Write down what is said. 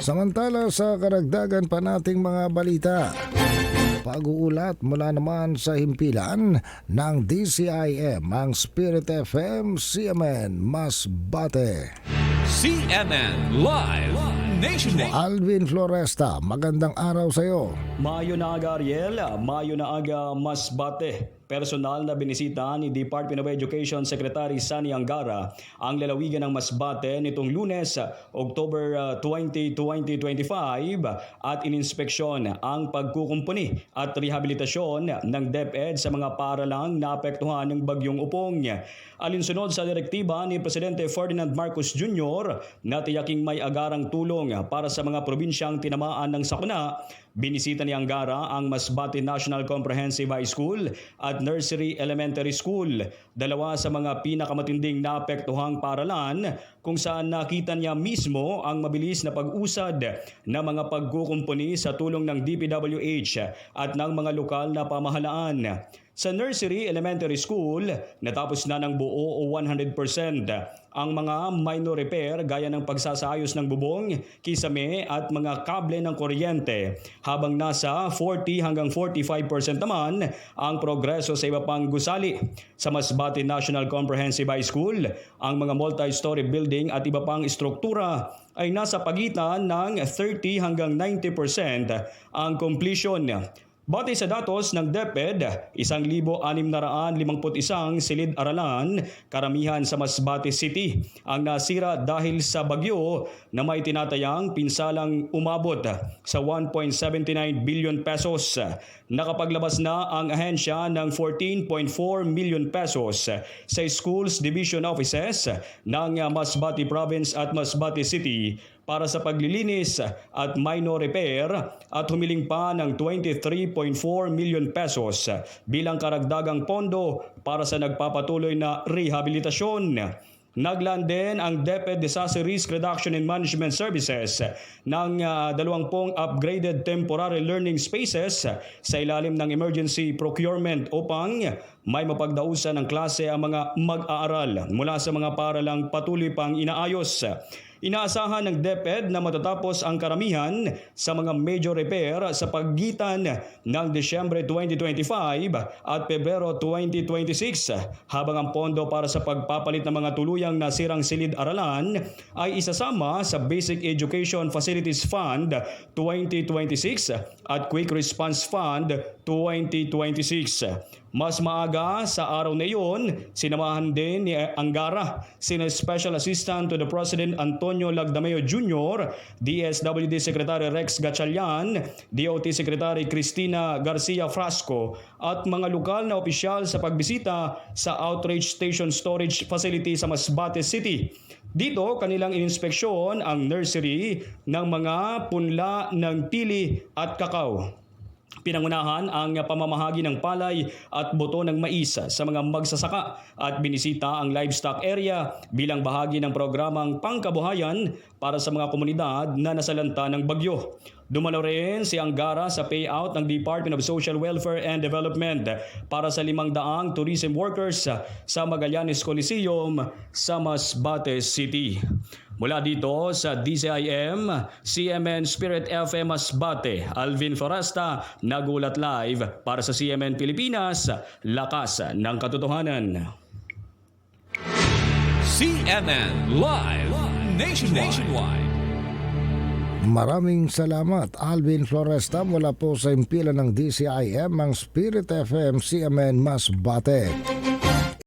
Samantala sa karagdagan pa nating mga balita. Pag-uulat mula naman sa himpilan ng DCIM ang Spirit FM CMN Masbate. CNN Live Nationwide. Alvin Floresta, magandang araw sa iyo. Mayo na aga Ariel, Mayo na aga Masbate. Personal na binisita ni Department of Education Secretary Sani Angara ang lalawigan ng Masbate nitong lunes, October uh, 20, 2025 at ininspeksyon ang pagkukumpuni at rehabilitasyon ng DepEd sa mga paaralang naapektuhan ng bagyong upong. Alinsunod sa direktiba ni Presidente Ferdinand Marcos Jr. na tiyaking may agarang tulong para sa mga probinsyang tinamaan ng sakuna, binisita ni Angara ang Masbate National Comprehensive High School at Nursery Elementary School, dalawa sa mga pinakamatinding naapektuhang paralan kung saan nakita niya mismo ang mabilis na pag-usad ng mga pagkukumpuni sa tulong ng DPWH at ng mga lokal na pamahalaan. Sa nursery elementary school, natapos na ng buo o 100% ang mga minor repair gaya ng pagsasayos ng bubong, kisame at mga kable ng kuryente, habang nasa 40 hanggang 45% naman ang progreso sa iba pang gusali. Sa Masbate National Comprehensive High School, ang mga multi-story building at iba pang istruktura ay nasa pagitan ng 30 hanggang 90% ang completion. Batay sa datos ng DepEd, 1,651 silid-aralan, karamihan sa Masbate City, ang nasira dahil sa bagyo na may tinatayang pinsalang umabot sa 1.79 billion pesos. Nakapaglabas na ang ahensya ng 14.4 million pesos sa Schools Division Offices ng Masbate Province at Masbate City para sa paglilinis at minor repair at humiling pa ng 23.4 million pesos bilang karagdagang pondo para sa nagpapatuloy na rehabilitasyon. Naglaan din ang DepEd Disaster Risk Reduction and Management Services ng uh, dalawampung upgraded temporary learning spaces sa ilalim ng emergency procurement upang may mapagdausan ng klase ang mga mag-aaral mula sa mga paralang patuloy pang inaayos. Inaasahan ng DepEd na matatapos ang karamihan sa mga major repair sa pagitan ng Desyembre 2025 at Pebrero 2026 habang ang pondo para sa pagpapalit ng mga tuluyang nasirang silid-aralan ay isasama sa Basic Education Facilities Fund 2026 at Quick Response Fund 2026. Mas maaga sa araw na iyon, sinamahan din ni Angara, sina Special Assistant to the President Antonio Lagdameo Jr., DSWD Secretary Rex Gatchalian, DOT Secretary Cristina Garcia Frasco, at mga lokal na opisyal sa pagbisita sa Outreach Station Storage Facility sa Masbate City. Dito, kanilang ininspeksyon ang nursery ng mga punla ng pili at kakao. Pinangunahan ang pamamahagi ng palay at boto ng mais sa mga magsasaka at binisita ang livestock area bilang bahagi ng programang pangkabuhayan para sa mga komunidad na nasalanta ng bagyo. Dumalo rin si Angara sa payout ng Department of Social Welfare and Development para sa limang daang tourism workers sa Magallanes Coliseum sa Masbate City. Mula dito sa DCIM, CMN Spirit FM Masbate, Alvin Foresta, nagulat live para sa CMN Pilipinas, lakas ng katotohanan. CNN Live Nationwide. Maraming salamat Alvin Floresta mula po sa impilan ng DCIM ang Spirit FM CMN Masbate.